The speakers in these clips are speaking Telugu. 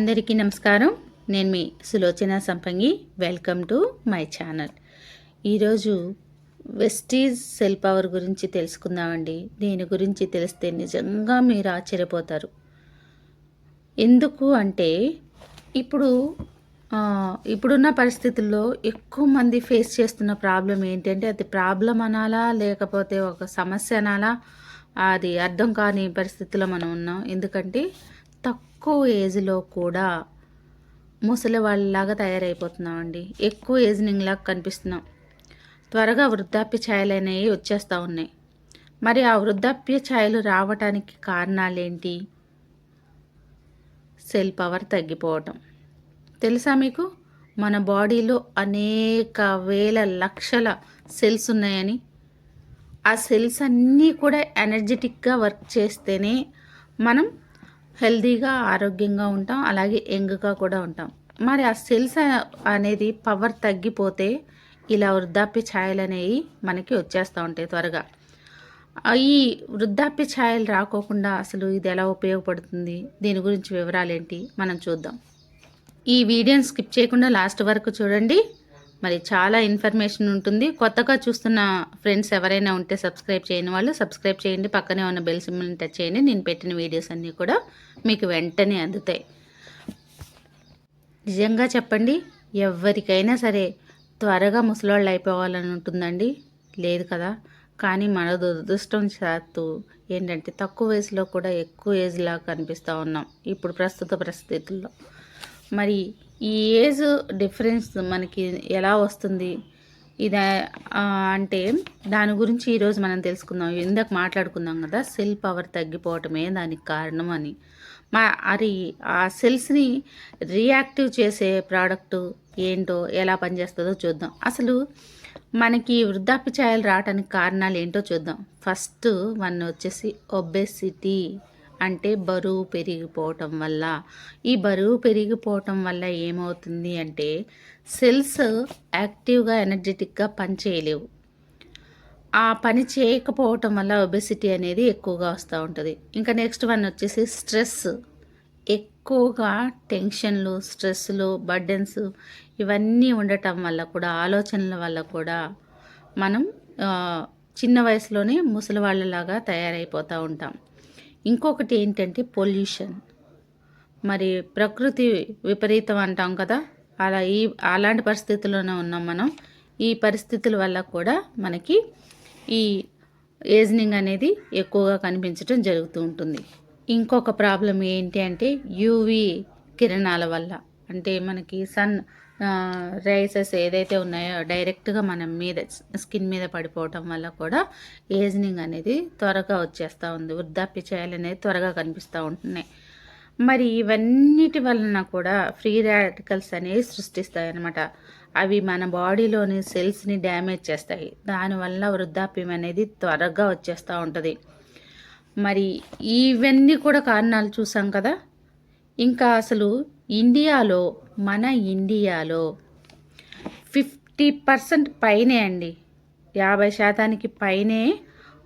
అందరికీ నమస్కారం. నేను మీ Sulochana Sampangi. Welcome to my channel ఈరోజు వెస్టీజ్ సెల్ పవర్ గురించి తెలుసుకుందామండి. దీని గురించి తెలిస్తే నిజంగా మీరు ఆశ్చర్యపోతారు. ఎందుకు అంటే ఇప్పుడు ఇప్పుడున్న పరిస్థితుల్లో ఎక్కువ మంది ఫేస్ చేస్తున్న ప్రాబ్లం ఏంటంటే అది ప్రాబ్లం అనాలా లేకపోతే ఒక సమస్య అనాలా అది అర్థం కాని పరిస్థితిలో మనం ఉన్నాం. ఎందుకంటే తక్కువ ఏజ్లో కూడా ముసలి వాళ్ళలాగా తయారైపోతున్నామండి. ఎక్కువ ఏజ్నింగ్ లాగా కనిపిస్తున్నాం. త్వరగా వృద్ధాప్య ఛాయలు అనేవి వచ్చేస్తూ ఉన్నాయి. మరి ఆ వృద్ధాప్య ఛాయలు రావటానికి కారణాలేంటి? Cell power తగ్గిపోవటం. తెలుసా మీకు? మన బాడీలో అనేక వేల లక్షల సెల్స్ ఉన్నాయని. ఆ సెల్స్ అన్నీ కూడా ఎనర్జెటిక్గా వర్క్ చేస్తేనే మనం హెల్తీగా ఆరోగ్యంగా ఉంటాం. అలాగే యంగ్గా కూడా ఉంటాం. మరి ఆ సెల్స్ అనేది పవర్ తగ్గిపోతే ఇలా వృద్ధాప్య ఛాయలు అనేవి మనకి వచ్చేస్తూ ఉంటాయి త్వరగా. ఈ వృద్ధాప్య ఛాయలు రాకోకుండా అసలు ఇది ఎలా ఉపయోగపడుతుంది? దీని గురించి వివరాలు ఏంటి మనం చూద్దాం. ఈ వీడియోని స్కిప్ చేయకుండా లాస్ట్ వరకు చూడండి. మరి చాలా ఇన్ఫర్మేషన్ ఉంటుంది. కొత్తగా చూస్తున్న ఫ్రెండ్స్ ఎవరైనా ఉంటే సబ్స్క్రైబ్ చేయని వాళ్ళు సబ్స్క్రైబ్ చేయండి. పక్కనే ఉన్న బెల్ సింబల్ని టచ్ చేయండి. నేను పెట్టిన వీడియోస్ అన్నీ కూడా మీకు వెంటనే అందుతాయి. నిజంగా చెప్పండి ఎవరికైనా సరే త్వరగా ముసలోళ్ళు అయిపోవాలని ఉంటుందండి. లేదు కదా. కానీ మన దురదృష్టం శాత్తు ఏంటంటే తక్కువ వయసులో కూడా ఎక్కువ ఏజ్లా కనిపిస్తూ ఉన్నాం. ఇప్పుడు ప్రస్తుత పరిస్థితుల్లో. మరి ఈ ఏజ్ డిఫరెన్స్ మనకి ఎలా వస్తుంది? ఇది అంటే దాని గురించి ఈరోజు మనం తెలుసుకుందాం. ఇందాక మాట్లాడుకుందాం కదా సెల్ పవర్ తగ్గిపోవటమే దానికి కారణం అని. మా అది ఆ సెల్స్ని రియాక్టివ్ చేసే ప్రోడక్ట్ ఏంటో ఎలా పనిచేస్తుందో చూద్దాం. అసలు మనకి వృద్ధాప్య ఛాయలు రావడానికి కారణాలు ఏంటో చూద్దాం. ఫస్ట్ వన్ వచ్చేసి ఒబెసిటీ. అంటే బరువు పెరిగిపోవటం వల్ల. ఈ బరువు పెరిగిపోవటం వల్ల ఏమవుతుంది అంటే సెల్స్ యాక్టివ్గా ఎనర్జెటిక్గా పనిచేయలేవు ఆ పని చేయకపోవటం వల్ల ఒబెసిటీ అనేది ఎక్కువగా వస్తూ ఉంటుంది. ఇంకా నెక్స్ట్ వన్ వచ్చేసి స్ట్రెస్. ఎక్కువగా టెన్షన్లు స్ట్రెస్లు బర్డెన్స్ ఇవన్నీ ఉండటం వల్ల కూడా ఆలోచనల వల్ల కూడా మనం చిన్న వయసులోనే ముసలి వాళ్ళలాగా తయారైపోతూ ఉంటాం. ఇంకొకటి ఏంటంటే పొల్యూషన్. మరి ప్రకృతి విపరీతం అంటాం కదా అలా ఈ అలాంటి పరిస్థితుల్లోనే ఉన్నాం మనం. ఈ పరిస్థితుల వల్ల కూడా మనకి ఈ ఏజ్నింగ్ అనేది ఎక్కువగా కనిపించడం జరుగుతూ ఉంటుంది. ఇంకొక ప్రాబ్లం ఏంటి అంటే యూవి కిరణాల వల్ల. అంటే మనకి సన్ రైసెస్ ఏదైతే ఉన్నాయో డైరెక్ట్గా మనం మీద స్కిన్ మీద పడిపోవటం వల్ల కూడా ఏజ్నింగ్ అనేది త్వరగా వచ్చేస్తూ ఉంది. వృద్ధాప్య చేయాలి అనేది త్వరగా కనిపిస్తూ ఉంటున్నాయి. మరి ఇవన్నిటి వలన కూడా ఫ్రీ రాడికల్స్ అనేవి సృష్టిస్తాయి అన్నమాట అవి మన బాడీలోని సెల్స్ని డ్యామేజ్ చేస్తాయి. దానివల్ల వృద్ధాప్యం అనేది త్వరగా వచ్చేస్తూ ఉంటుంది. మరి ఇవన్నీ కూడా కారణాలు చూసాం కదా? ఇంకా అసలు ఇండియాలో మన ఇండియాలో ఫిఫ్టీ పర్సెంట్ పైనే అండి. యాభై శాతానికి పైనే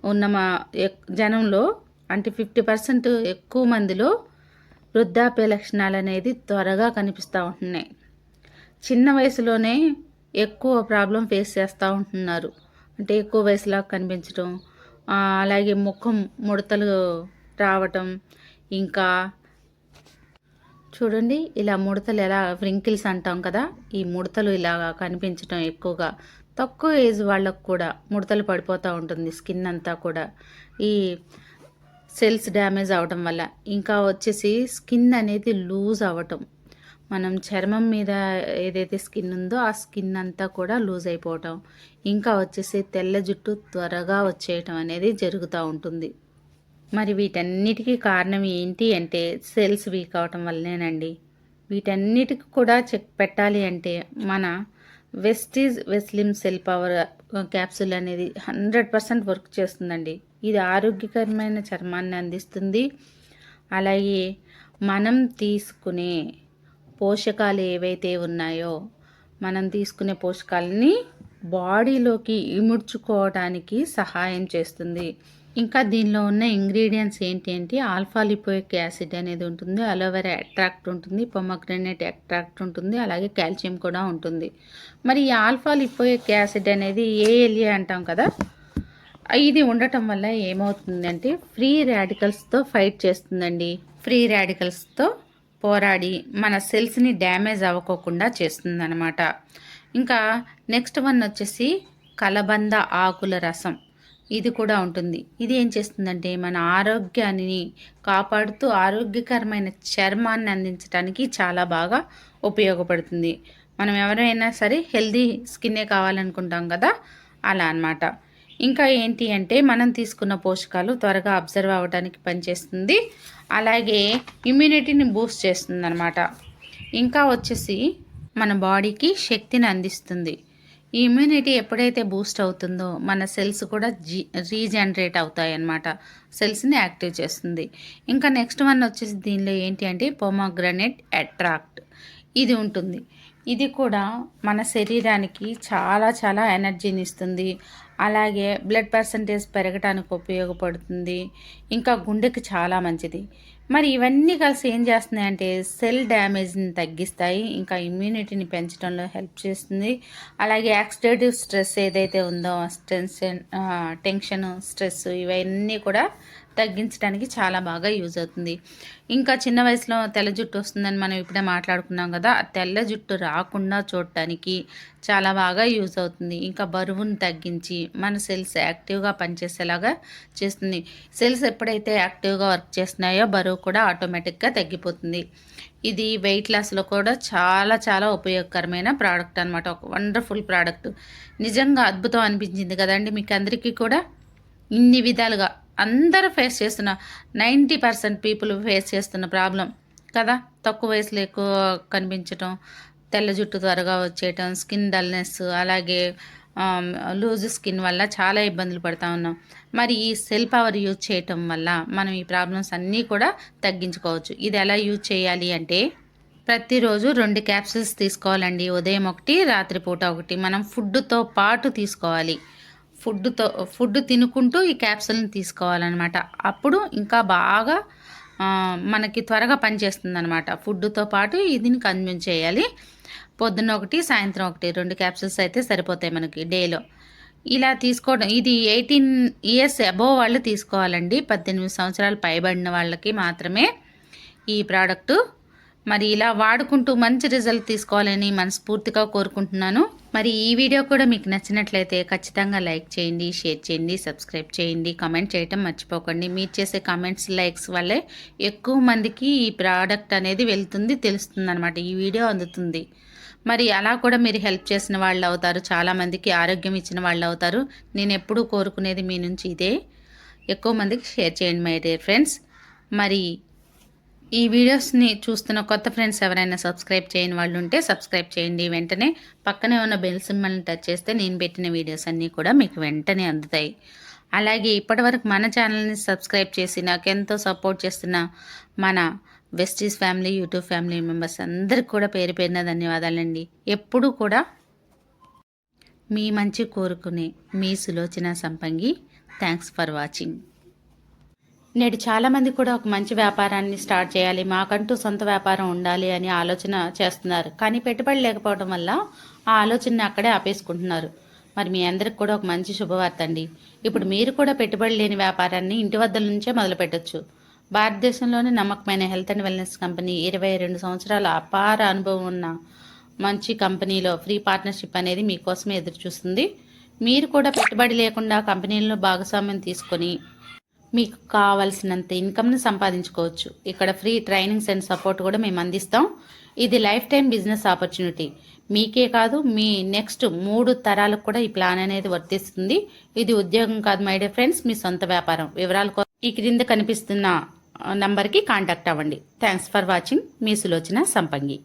ఉన్న మా జనంలో అంటే ఫిఫ్టీ పర్సెంట్ ఎక్కువ మందిలో వృద్ధాప్య లక్షణాలు అనేది త్వరగా కనిపిస్తూ ఉంటున్నాయి. చిన్న వయసులోనే ఎక్కువ ప్రాబ్లం ఫేస్ చేస్తూ ఉంటున్నారు. అంటే ఎక్కువ వయసులా కనిపించడం అలాగే ముఖం ముడతలు రావటం ఇంకా చూడండి ఇలా ముడతలు ఎలా వ్రింకిల్స్ అంటాం కదా ఈ ముడతలు ఇలా కనిపించడం ఎక్కువగా. తక్కువ ఏజ్ వాళ్ళకు కూడా ముడతలు పడిపోతూ ఉంటుంది స్కిన్ అంతా కూడా. ఈ సెల్స్ డ్యామేజ్ అవ్వటం వల్ల. ఇంకా వచ్చేసి స్కిన్ అనేది లూజ్ అవ్వటం మనం చర్మం మీద ఏదైతే స్కిన్ ఉందో ఆ స్కిన్ అంతా కూడా లూజ్ అయిపోవటం. ఇంకా వచ్చేసి తెల్ల జుట్టు త్వరగా వచ్చేయటం అనేది జరుగుతూ ఉంటుంది. మరి వీటన్నిటికీ కారణం ఏంటి అంటే సెల్స్ వీక్ అవటం వల్లనేనండి. వీటన్నిటికి కూడా చెక్ పెట్టాలి అంటే మన Vestige Veslim cell power capsule అనేది హండ్రెడ్ పర్సెంట్ వర్క్ చేస్తుందండి. ఇది ఆరోగ్యకరమైన చర్మాన్ని అందిస్తుంది. అలాగే మనం తీసుకునే పోషకాలు ఏవైతే ఉన్నాయో మనం తీసుకునే పోషకాలని బాడీలోకి ఇముడ్చుకోవడానికి సహాయం చేస్తుంది. ఇంకా దీనిలో ఉన్న ఇంగ్రీడియంట్స్ ఏంటి అంటే ఆల్ఫా లిపోయిక్ యాసిడ్ అనేది ఉంటుంది అలోవెరా అట్రాక్ట్ ఉంటుంది పొమగ్రనేట్ అట్రాక్ట్ ఉంటుంది అలాగే కాల్షియం కూడా ఉంటుంది. మరి ఈ ఆల్ఫా లిపోయిక్ యాసిడ్ అనేది ఏఎల్ఏ అంటాం కదా ఇది ఉండటం వల్ల ఏమవుతుందంటే ఫ్రీ రాడికల్స్తో ఫైట్ చేస్తుందండి. ఫ్రీ రాడికల్స్తో పోరాడి మన సెల్స్ని డ్యామేజ్ అవ్వకోకుండా చేస్తుందన్నమాట. ఇంకా నెక్స్ట్ వన్ వచ్చేసి కలబంద ఆకుల రసం. ఇది కూడా ఉంటుంది. ఇది ఏం చేస్తుందంటే మన ఆరోగ్యాన్ని కాపాడుతూ ఆరోగ్యకరమైన చర్మాన్ని అందించడానికి చాలా బాగా ఉపయోగపడుతుంది. మనం ఎవరైనా సరే హెల్దీ స్కిన్నే కావాలనుకుంటాం కదా అలా అన్నమాట. ఇంకా ఏంటి అంటే మనం తీసుకున్న పోషకాలు త్వరగా అబ్జర్వ్ అవ్వడానికి పనిచేస్తుంది. అలాగే ఇమ్యూనిటీని బూస్ట్ చేస్తుంది అనమాట ఇంకా వచ్చేసి మన బాడీకి శక్తిని అందిస్తుంది. ఈ ఇమ్యూనిటీ ఎప్పుడైతే బూస్ట్ అవుతుందో మన సెల్స్ కూడా జీ రీజనరేట్ అవుతాయి అన్నమాట సెల్స్ని యాక్టివ్ చేస్తుంది. ఇంకా నెక్స్ట్ వన్ వచ్చేసి దీనిలో ఏంటి అంటే పొమోగ్రనేట్ అట్రాక్ట్ ఇది ఉంటుంది. ఇది కూడా మన శరీరానికి చాలా చాలా ఎనర్జీని ఇస్తుంది. అలాగే బ్లడ్ పర్సంటేజ్ పెరగటానికి ఉపయోగపడుతుంది. ఇంకా గుండెకి చాలా మంచిది. మరి ఇవన్నీ కలిసి ఏం చేస్తున్నాయి అంటే సెల్ డ్యామేజ్ని తగ్గిస్తాయి ఇంకా ఇమ్యూనిటీని పెంచడంలో హెల్ప్ చేస్తుంది. అలాగే యాక్సిడేటివ్ స్ట్రెస్ ఏదైతే ఉందో టెన్షన్ టెన్షన్ స్ట్రెస్ ఇవన్నీ కూడా తగ్గించడానికి చాలా బాగా యూజ్ అవుతుంది. ఇంకా చిన్న వయసులో తెల్ల జుట్టు వస్తుందని మనం ఇప్పుడే మాట్లాడుకున్నాం కదా ఆ తెల్ల జుట్టు రాకుండా చూడటానికి చాలా బాగా యూజ్ అవుతుంది. ఇంకా బరువును తగ్గించి మన సెల్స్ యాక్టివ్గా పనిచేసేలాగా చేస్తుంది. సెల్స్ ఎప్పుడైతే యాక్టివ్గా వర్క్ చేస్తున్నాయో బరువు కూడా ఆటోమేటిక్గా తగ్గిపోతుంది. ఇది వెయిట్ లాస్లో కూడా చాలా చాలా ఉపయోగకరమైన ప్రోడక్ట్ అనమాట ఒక వండర్ఫుల్ ప్రోడక్ట్. నిజంగా అద్భుతం అనిపించింది కదండి మీకు అందరికీ కూడా. ఇన్ని విధాలుగా అందరూ ఫేస్ చేస్తున్న నైంటీ పర్సెంట్ పీపుల్ ఫేస్ చేస్తున్న ప్రాబ్లం కదా? తక్కువ వయసులో ఎక్కువ కనిపించటం తెల్ల జుట్టు త్వరగా వచ్చేయటం స్కిన్ డల్నెస్ అలాగే um, లూజ్ స్కిన్ వల్ల చాలా ఇబ్బందులు పడుతూ ఉన్నాం. మరి ఈ సెల్ పవర్ యూజ్ చేయటం వల్ల మనం ఈ ప్రాబ్లమ్స్ అన్నీ కూడా తగ్గించుకోవచ్చు. ఇది ఎలా యూజ్ చేయాలి అంటే ప్రతిరోజు రెండు క్యాప్సిల్స్ తీసుకోవాలండి. ఉదయం ఒకటి రాత్రిపూట ఒకటి. మనం ఫుడ్తో పాటు తీసుకోవాలి. ఫుడ్తో ఫుడ్ తినుకుంటూ ఈ క్యాప్సూల్ని తీసుకోవాలన్నమాట. అప్పుడు ఇంకా బాగా మనకి త్వరగా పనిచేస్తుంది అనమాట ఫుడ్తో పాటు దీన్ని కన్జ్యూమ్ చేయాలి. పొద్దున్న ఒకటి సాయంత్రం ఒకటి రెండు క్యాప్సూల్స్ అయితే సరిపోతాయి మనకి డేలో. ఇలా తీసుకోవడం ఇది ఎయిటీన్ ఇయర్స్ అబోవ్ వాళ్ళు తీసుకోవాలండి. పద్దెనిమిది సంవత్సరాలు పైబడిన వాళ్ళకి మాత్రమే ఈ ప్రోడక్టు. మరి ఇలా వాడుకుంటూ మంచి రిజల్ట్ తీసుకోవాలని మనస్ఫూర్తిగా కోరుకుంటున్నాను. మరి ఈ వీడియో కూడా మీకు నచ్చినట్లయితే ఖచ్చితంగా లైక్ చేయండి షేర్ చేయండి సబ్స్క్రైబ్ చేయండి కామెంట్ చేయటం మర్చిపోకండి. మీరు చేసే కామెంట్స్ లైక్స్ వల్లే ఎక్కువ మందికి ఈ ప్రోడక్ట్ అనేది వెళ్తుంది తెలుస్తుంది అనమాట ఈ వీడియో అందుతుంది. మరి అలా కూడా మీరు హెల్ప్ చేసిన వాళ్ళు అవుతారు చాలామందికి ఆరోగ్యం ఇచ్చిన వాళ్ళు అవుతారు. నేను ఎప్పుడూ కోరుకునేది మీ నుంచి ఇదే. ఎక్కువ మందికి షేర్ చేయండి మై డియర్ ఫ్రెండ్స్. మరి ఈ వీడియోస్ని చూస్తున్న కొత్త ఫ్రెండ్స్ ఎవరైనా సబ్స్క్రైబ్ చేయని వాళ్ళు ఉంటే సబ్స్క్రైబ్ చేయండి. వెంటనే పక్కనే ఉన్న బెల్ సింబల్ని టచ్ చేస్తే నేను పెట్టిన వీడియోస్ అన్నీ కూడా మీకు వెంటనే అందుతాయి. అలాగే ఇప్పటివరకు మన ఛానల్ని సబ్స్క్రైబ్ చేసి నాకు ఎంతో సపోర్ట్ చేస్తున్న మన Vestige family YouTube family members అందరికి కూడా పేరు పేరిన ధన్యవాదాలండి. ఎప్పుడూ కూడా మీ మంచి కోరుకునే మీ Sulochana Sampangi thanks for watching. నేడు చాలామంది కూడా ఒక మంచి వ్యాపారాన్ని స్టార్ట్ చేయాలి మాకంటూ సొంత వ్యాపారం ఉండాలి అని ఆలోచన చేస్తున్నారు. కానీ పెట్టుబడి లేకపోవడం వల్ల ఆ ఆలోచనని అక్కడే ఆపేసుకుంటున్నారు. మరి మీ అందరికి కూడా ఒక మంచి శుభవార్త అండి. ఇప్పుడు మీరు కూడా పెట్టుబడి లేని వ్యాపారాన్ని ఇంటి వద్ద నుంచే మొదలు పెట్టచ్చు భారతదేశంలోని నమ్మకమైన హెల్త్ అండ్ వెల్నెస్ కంపెనీ ఇరవై రెండు సంవత్సరాల అపార అనుభవం ఉన్న మంచి కంపెనీలో ఫ్రీ పార్ట్నర్షిప్ అనేది మీకోసమే ఎదురు చూస్తుంది మీరు కూడా పెట్టుబడి లేకుండా కంపెనీల్లో భాగస్వామ్యం తీసుకొని మీకు కావాల్సినంత ఇన్కమ్ని సంపాదించుకోవచ్చు. ఇక్కడ ఫ్రీ ట్రైనింగ్స్ అండ్ సపోర్ట్ కూడా మేము అందిస్తాం. ఇది లైఫ్ టైం బిజినెస్ ఆపర్చునిటీ. మీకే కాదు మీ నెక్స్ట్ మూడు తరాలకు కూడా ఈ ప్లాన్ అనేది వర్తిస్తుంది. ఇది ఉద్యోగం కాదు మై డే ఫ్రెండ్స్ మీ సొంత వ్యాపారం. వివరాలు ఈ క్రింద కనిపిస్తున్న నంబర్కి కాంటాక్ట్ అవ్వండి. Thanks for watching. మీ సులోచన సంపంగి.